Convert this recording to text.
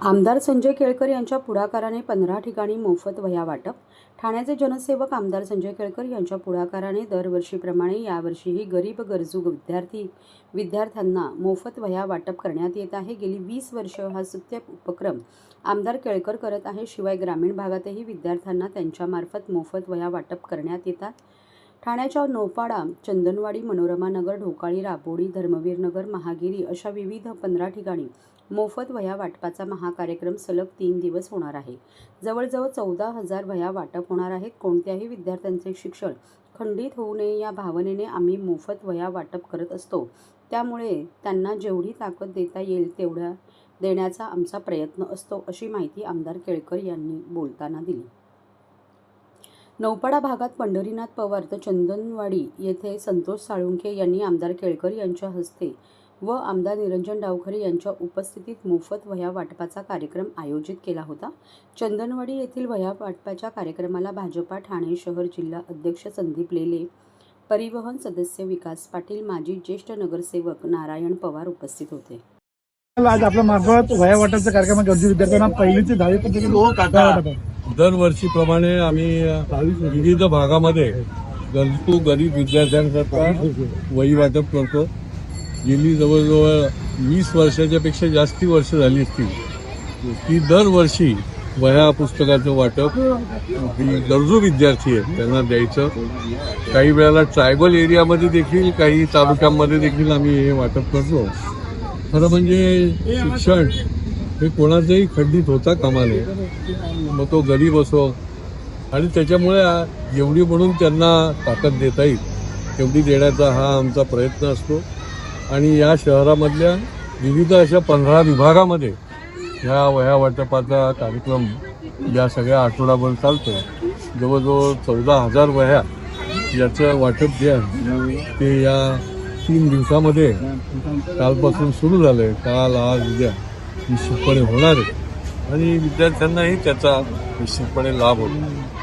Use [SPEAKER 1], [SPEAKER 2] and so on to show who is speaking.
[SPEAKER 1] आमदार संजय केळकर यांच्या पुढाकाराने पंधरा ठिकाणी मोफत वह्या वाटप. ठाण्याचे जनसेवक आमदार संजय केळकर यांच्या पुढाकाराने दरवर्षीप्रमाणे यावर्षीही गरीब गरजू विद्यार्थी विद्यार्थ्यांना मोफत वह्या वाटप करण्यात येत आहे. गेली वीस वर्ष हा सत्य उपक्रम आमदार केळकर करत आहे शिवाय ग्रामीण भागातही विद्यार्थ्यांना त्यांच्यामार्फत मोफत वह्या वाटप करण्यात येतात. ठाण्याच्या नौपाडा चंदनवाडी मनोरमा नगर ढोकाळी राबोडी धर्मवीर नगर महागिरी अशा विविध पंधरा ठिकाणी मोफत वह्या वाटपाचा महाकार्यक्रम सलग तीन दिवस होणार आहे. जवळजवळ चौदा हजार वह्या वाटप होणार आहेत. कोणत्याही विद्यार्थ्यांचे शिक्षण खंडित होऊ नये या भावनेने आम्ही मोफत वह्या वाटप करत असतो. त्यामुळे त्यांना जेवढी ताकद देता येईल तेवढ्या देण्याचा आमचा प्रयत्न असतो अशी माहिती आमदार केळकर यांनी बोलताना दिली. नौपाडा भागात पंढरीनाथ पवार तर चंदनवाडी येथे संतोष साळुंखे यांनी आमदार केळकर यांच्या हस्ते व आमदार निरंजन डावखरे यांच्या उपस्थितीत मोफत वह्या वाटपाचा कार्यक्रम आयोजित केला होता. चंदनवाडी येथील वह्या वाटपाच्या कार्यक्रमाला भाजपा ठाणे शहर जिल्हा अध्यक्ष संदीप लेले परिवहन सदस्य विकास पाटील माजी ज्येष्ठ नगरसेवक नारायण पवार उपस्थित होते.
[SPEAKER 2] आज आपल्या मार्फत वया वाटपचा कार्यक्रम. गरजू विद्यार्थ्यांना पहिली ते दहावी
[SPEAKER 3] दरवर्षीप्रमाणे आम्ही विविध भागामध्ये गरजू गरीब विद्यार्थ्यांकरता वही वाटप करतो. गेली जवळजवळ वीस वर्षाच्यापेक्षा जास्ती वर्ष झाली असतील. की दरवर्षी वह्या पुस्तकाचं वाटप गरजू विद्यार्थी आहेत त्यांना द्यायचं. काही वेळेला ट्रायबल एरियामध्ये देखील काही तालुक्यांमध्ये देखील आम्ही हे वाटप करतो. खरं म्हणजे शिक्षण हे कोणाचंही खंडित होता कामा नये मग तो गरीब असो. आणि त्याच्यामुळे जेवढी म्हणून त्यांना ताकद देता येईल. तेवढी देण्याचा हा आमचा प्रयत्न असतो. आणि या शहरामधल्या विविध अशा पंधरा विभागामध्ये ह्या वह्या वाटपाचा कार्यक्रम या सगळ्या आठवडाभर चालतो जवळजवळ चौदा हजार वह्या याचं वाटप जे आहे ते या तीन दिवसामध्ये कालपासून सुरू झालंय. काल आज उद्या. निश्चितपणे होणार आहे. आणि विद्यार्थ्यांनाही त्याचा निश्चितपणे लाभ होतो.